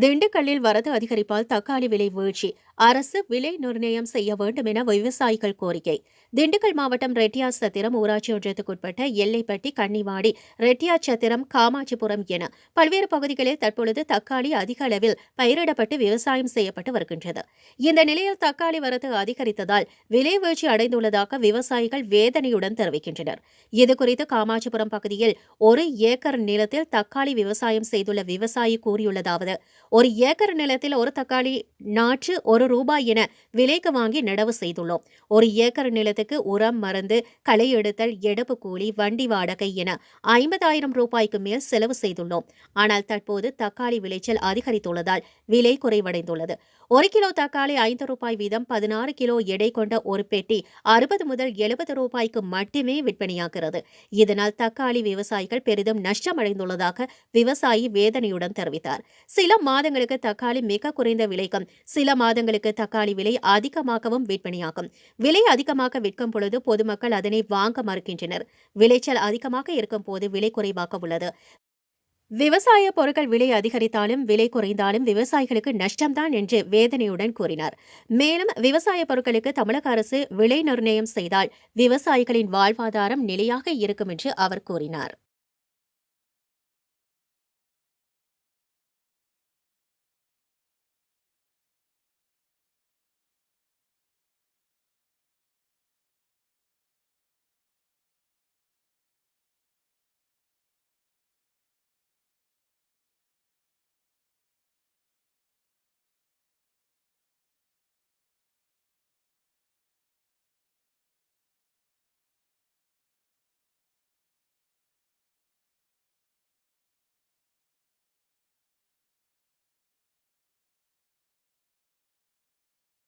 திண்டுக்கல்லில் வரது அதிகரிப்பால் தக்காளி விலை வீழ்ச்சி. அரசு விலை நிர்ணயம் செய்ய வேண்டும் என விவசாயிகள் கோரிக்கை. திண்டுக்கல் மாவட்டம் ரெட்டியாசத்திரம் ஊராட்சி ஒன்றியத்துக்குட்பட்ட எல்லைப்பட்டி கன்னிவாடி ரெட்டியாச்சத்திரம் காமாட்சிபுரம் என பல்வேறு பகுதிகளில் தற்பொழுது தக்காளி அதிக அளவில் பயிரிடப்பட்டு விவசாயம் செய்யப்பட்டு வருகின்றது. இந்த நிலையில் தக்காளி வரத்து அதிகரித்ததால் விலை வீழ்ச்சி அடைந்துள்ளதாக விவசாயிகள் வேதனையுடன் தெரிவிக்கின்றனர். இதுகுறித்து காமாட்சிபுரம் பகுதியில் ஒரு ஏக்கர் நிலத்தில் தக்காளி விவசாயம் செய்துள்ள விவசாயி கூறியுள்ளதாவது ஒரு ஏக்கர் நிலத்தில் ஒரு தக்காளி நாற்று ஒரு ரூபாய் என விலைக்கு வாங்கி நடவு செய்துள்ளோம். ஒரு ஏக்கர் நிலத்துக்கு உரம் மருந்து களை எடுத்தல் எடுப்பு கூலி வண்டி வாடகை என ஐம்பதாயிரம் ரூபாய்க்கு மேல் செலவு செய்துள்ளோம். ஆனால் தற்போது தக்காளி விளைச்சல் அதிகரித்துள்ளதால் விலை குறைவடைந்துள்ளது. ஒரு கிலோ தக்காளி ஐந்து ரூபாய் வீதம் பதினாறு கிலோ எடை கொண்ட ஒரு பெட்டி அறுபது முதல் எழுபது ரூபாய்க்கு மட்டுமே விற்பனையாகிறது. இதனால் தக்காளி விவசாயிகள் பெரிதும் நஷ்டமடைந்துள்ளதாக விவசாயி வேதனையுடன் தெரிவித்தார். சில மாதங்களுக்கு தக்காளி மிக குறைந்த விலைக்கும் சில மாதங்களுக்கு தக்காளி விலை அதிகமாகவும் விற்பனையாகும். விலை அதிகமாக விற்கும் பொழுது பொதுமக்கள் அதனை வாங்க மறுக்கின்றனர். விளைச்சல் அதிகமாக இருக்கும் போது விலை குறைவாக உள்ளது. விவசாய பொருட்கள் விலை அதிகரித்தாலும் விலை குறைந்தாலும் விவசாயிகளுக்கு நஷ்டம்தான் என்று வேதனையுடன் கூறினார். மேலும் விவசாய பொருட்களுக்கு தமிழக அரசு விலை நிர்ணயம் செய்தால் விவசாயிகளின் வாழ்வாதாரம் நிலையாக இருக்கும் என்று அவர் கூறினார்.